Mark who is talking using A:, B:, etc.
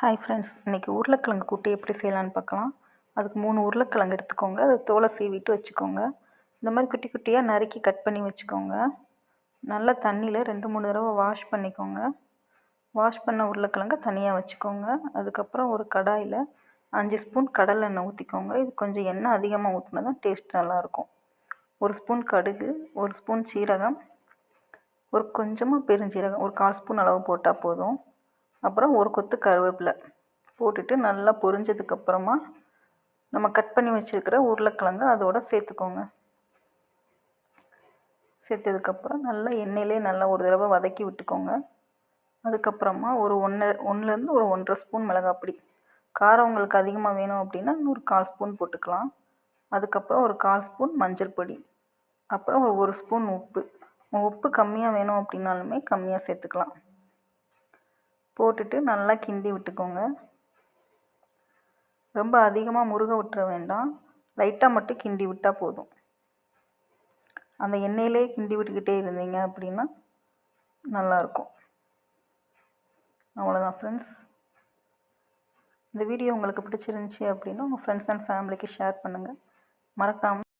A: Hi friends இன்றைக்கி உருளைக்கிழங்கு கூட்டு எப்படி செய்யலான்னு பார்க்கலாம். அதுக்கு மூணு உருளைக்கிழங்கு எடுத்துக்கோங்க. அதை தோலை சீவிட்டு வச்சுக்கோங்க. இந்த மாதிரி குட்டி குட்டியாக நறுக்கி கட் பண்ணி வச்சுக்கோங்க. நல்லா தண்ணியில் ரெண்டு மூணு தடவை வாஷ் பண்ணிக்கோங்க. வாஷ் பண்ண உருளைக்கிழங்க தனியாக வச்சுக்கோங்க. அதுக்கப்புறம் ஒரு கடாயில் அஞ்சு ஸ்பூன் கடலை எண்ணெய் ஊற்றிக்கோங்க இது கொஞ்சம் எண்ணெய் அதிகமாக ஊற்றினா தான் டேஸ்ட் நல்லாயிருக்கும். ஒரு ஸ்பூன் கடுகு ஒரு ஸ்பூன் சீரகம் ஒரு கொஞ்சமாக பெருஞ்சீரகம் ஒரு கால் ஸ்பூன் அளவு போட்டால் போதும். அப்புறம் ஒரு கொத்து கருவேப்பிலை போட்டுட்டு நல்லா பொரிஞ்சதுக்கப்புறமா நம்ம கட் பண்ணி வச்சுருக்கிற உருளைக்கிழங்கு அதோட சேர்த்துக்கோங்க. சேர்த்ததுக்கப்புறம் நல்லா எண்ணெயிலே நல்லா ஒரு தடவை வதக்கி விட்டுக்கோங்க. அதுக்கப்புறமா ஒரு ஒன்று ஒன்றுலேருந்து ஒரு ஒன்றரை ஸ்பூன் மிளகாப்பொடி. காரம் உங்களுக்கு அதிகமாக வேணும் அப்படின்னா நூறு கால் ஸ்பூன் போட்டுக்கலாம். அதுக்கப்புறம் ஒரு கால் ஸ்பூன் மஞ்சள் பொடி. அப்புறம் ஒரு ஒரு ஸ்பூன் உப்பு. உப்பு கம்மியாக வேணும் அப்படின்னாலுமே கம்மியாக சேர்த்துக்கலாம். போட்டுட்டு நல்லா கிண்டி விட்டுக்கோங்க. ரொம்ப அதிகமாக முருக விட்டுற வேண்டாம். லைட்டாக மட்டும் கிண்டி விட்டால் போதும். அந்த எண்ணெயிலே கிண்டி விட்டுக்கிட்டே இருந்தீங்க அப்படின்னா நல்லாயிருக்கும் அவ்வளோதான் ஃப்ரெண்ட்ஸ் இந்த வீடியோ உங்களுக்கு பிடிச்சிருந்துச்சி அப்படின்னா உங்கள் ஃப்ரெண்ட்ஸ் அண்ட் ஃபேமிலிக்கு ஷேர் பண்ணுங்கள் மறக்காமல்